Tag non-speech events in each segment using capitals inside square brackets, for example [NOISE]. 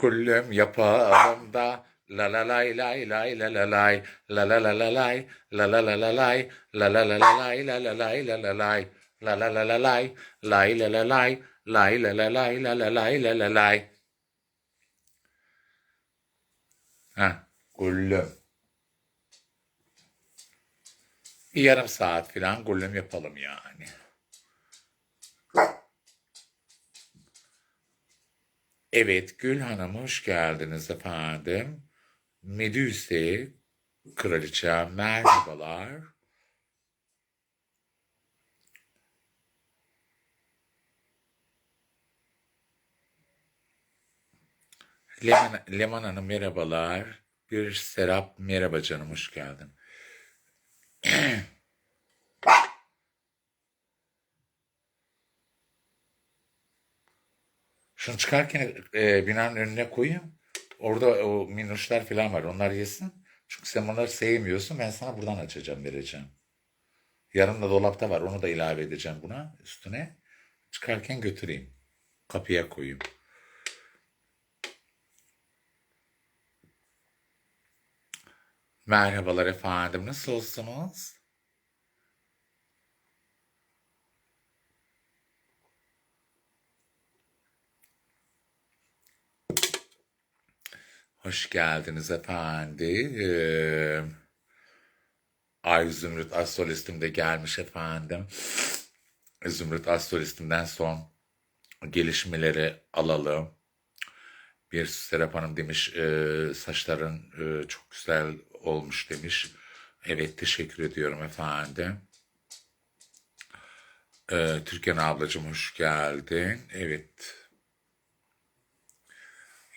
Kullüm yapalım da la la lay lay lay la la lay la la la la lay la la la la lay la la la la lay la la lay la la lay la la la la lay lay la la lay lay la la lay la la lay la la lay Ha, kullüm. Bir yarım saat falan kullüm yapalım yani. Evet, Gül Hanım hoş geldiniz efendim. Medüse, kraliçem merhabalar. Leman, Leman Hanım merhabalar. Bir Serap merhaba canım hoş geldin. [CLEARS THROAT] Şunu çıkarken e, binanın önüne koyayım. Orada o minnoşlar falan var. Onlar yesin. Çünkü sen onları sevmiyorsun. Ben sana buradan açacağım, vereceğim. Yarın da dolapta var. Onu da ilave edeceğim buna üstüne. Çıkarken götüreyim. Kapıya koyayım. Merhabalar efendim. Nasılsınız? Hoş geldiniz efendim. Ee, Ay Zümrüt Astrolistim de gelmiş efendim. Zümrüt Astrolistim'den son gelişmeleri alalım. Bir Serap Hanım demiş e, saçların e, çok güzel olmuş demiş. Evet teşekkür ediyorum efendim. E, Türkan ablacığım hoş geldin. Evet.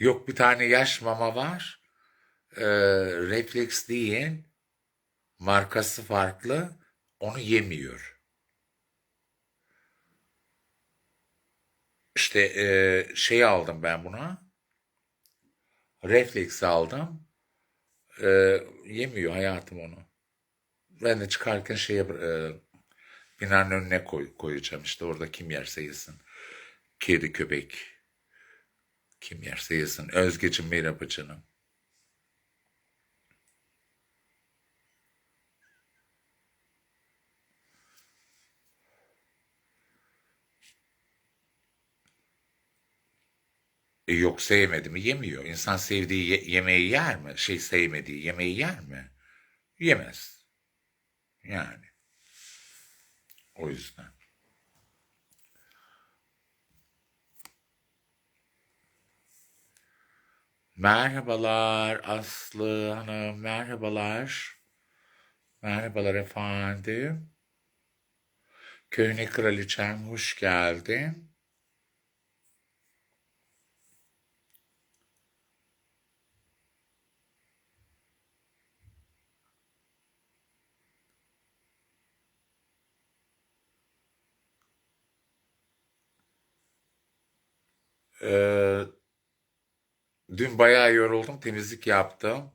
Yok bir tane yaş mama var. E, refleks değil. Markası farklı. Onu yemiyor. İşte e, şey aldım ben buna. Refleks aldım. E, yemiyor hayatım onu. Ben de çıkarken şeye e, binanın önüne koy, koyacağım. İşte orada kim yerse yesin. Kedi, köpek. Kim yerse yesin. Özgeciğim merhaba canım. E yok sevmedi mi? Yemiyor. İnsan sevdiği ye- yemeği yer mi? Şey sevmediği yemeği yer mi? Yemez. Yani. O yüzden. Merhabalar Aslı Hanım. Merhabalar. Merhabalar efendim. Köyüne kraliçem hoş geldin. Ee, dün bayağı yoruldum. Temizlik yaptım.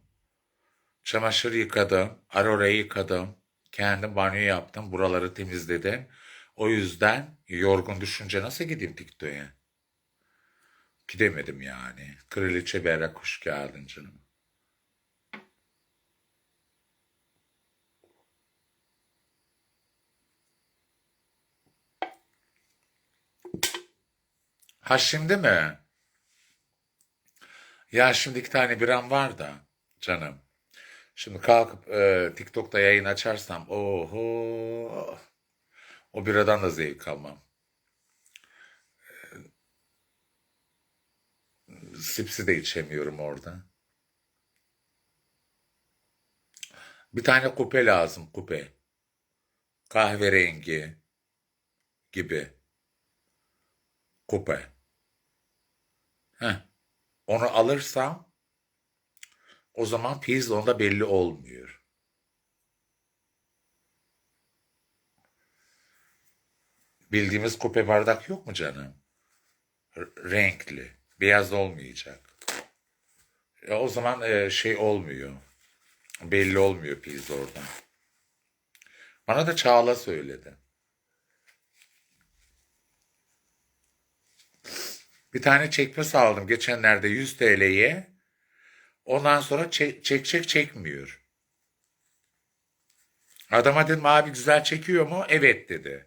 Çamaşır yıkadım. Arorayı yıkadım. Kendim banyo yaptım. Buraları temizledim. O yüzden yorgun düşünce nasıl gideyim TikTok'a? Gidemedim yani. Kraliçe Berrak hoş geldin canım. Ha şimdi mi? Ya şimdi iki tane biram var da canım. Şimdi kalkıp e, TikTok'ta yayın açarsam oho o biradan da zevk almam. Sipsi de içemiyorum orada. Bir tane kupe lazım kupe. Kahverengi gibi kupe. Heh. Onu alırsam o zaman Pizlon'da belli olmuyor. Bildiğimiz kupe bardak yok mu canım? R- renkli. Beyaz olmayacak. E, o zaman e, şey olmuyor. Belli olmuyor Pizlon'da. Bana da Çağla söyledi. Bir tane çekmez aldım geçenlerde 100 TL'ye. Ondan sonra çek çek, çek çekmiyor. Adama dedim abi güzel çekiyor mu? Evet dedi.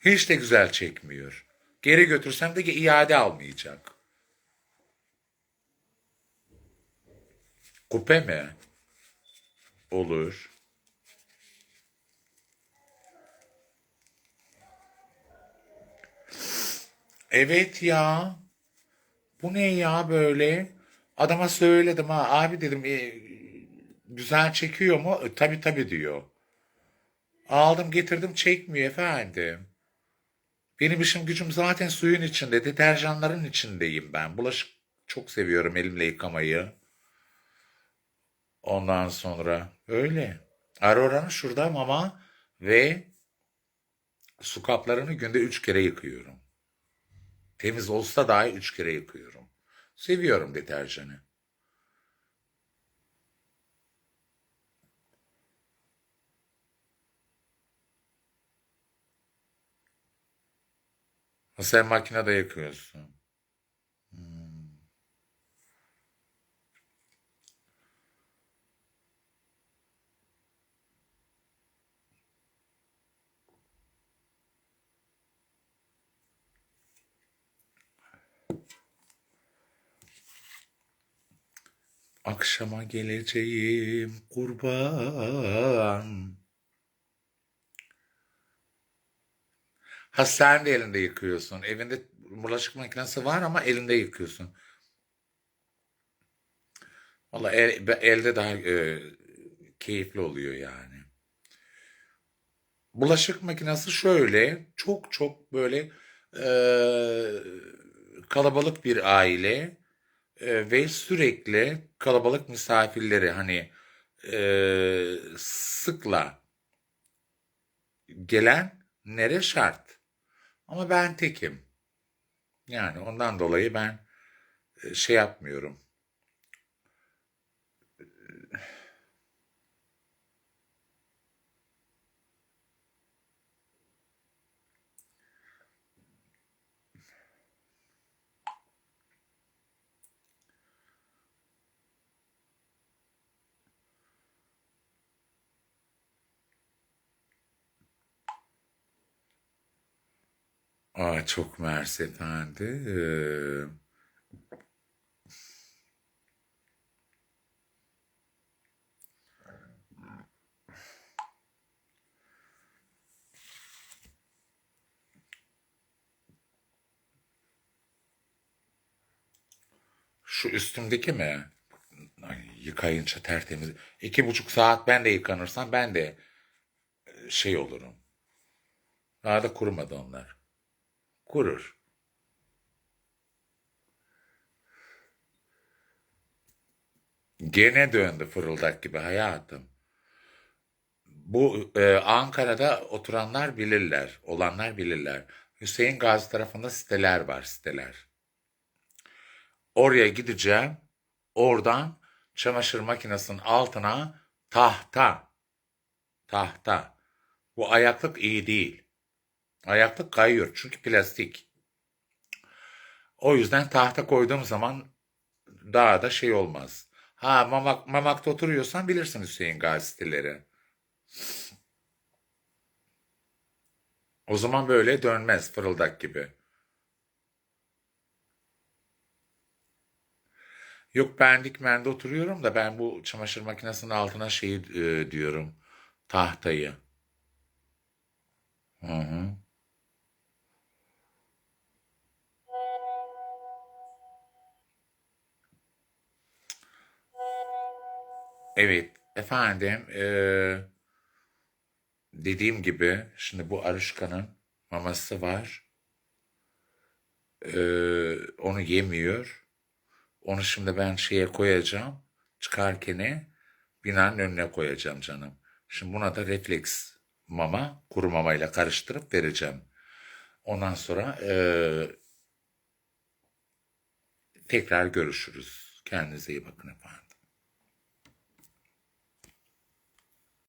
Hiç de güzel çekmiyor. Geri götürsem de iade almayacak. Kupe mi? Olur. Evet ya. Bu ne ya böyle? Adama söyledim ha. Abi dedim e, güzel çekiyor mu? E, tabii tabii diyor. Aldım getirdim çekmiyor efendim. Benim işim gücüm zaten suyun içinde, deterjanların içindeyim ben. Bulaşık çok seviyorum elimle yıkamayı. Ondan sonra öyle. Aurora'nın şurada mama ve su kaplarını günde üç kere yıkıyorum. Temiz olsa dahi üç kere yıkıyorum. Seviyorum deterjanı. Sen makinede yıkıyorsun. Akşama geleceğim kurban. Ha sen de elinde yıkıyorsun. Evinde bulaşık makinesi var ama elinde yıkıyorsun. Valla el- elde daha e, keyifli oluyor yani. Bulaşık makinesi şöyle çok çok böyle e, kalabalık bir aile e, ve sürekli kalabalık misafirleri hani e, sıkla gelenlere şart. Ama ben tekim. Yani ondan dolayı ben e, şey yapmıyorum. Aa, çok mersi efendim. Şu üstümdeki mi? Ay, yıkayınca tertemiz. İki buçuk saat ben de yıkanırsam ben de e, şey olurum. Daha da kurumadı onlar. Kurur. Gene döndü fırıldak gibi hayatım. Bu e, Ankara'da oturanlar bilirler, olanlar bilirler. Hüseyin Gazi tarafında siteler var, siteler. Oraya gideceğim. Oradan çamaşır makinesinin altına tahta, tahta. Bu ayaklık iyi değil. Ayaklık kayıyor çünkü plastik. O yüzden tahta koyduğum zaman daha da şey olmaz. Ha mamak, mamakta oturuyorsan bilirsin Hüseyin Gazi. O zaman böyle dönmez fırıldak gibi. Yok ben dikmende oturuyorum da ben bu çamaşır makinesinin altına şeyi e, diyorum. Tahtayı. Hı hı. Evet efendim e, dediğim gibi şimdi bu Aruşka'nın maması var. E, onu yemiyor. Onu şimdi ben şeye koyacağım. Çıkarken binanın önüne koyacağım canım. Şimdi buna da refleks mama kuru mamayla karıştırıp vereceğim. Ondan sonra e, tekrar görüşürüz. Kendinize iyi bakın efendim.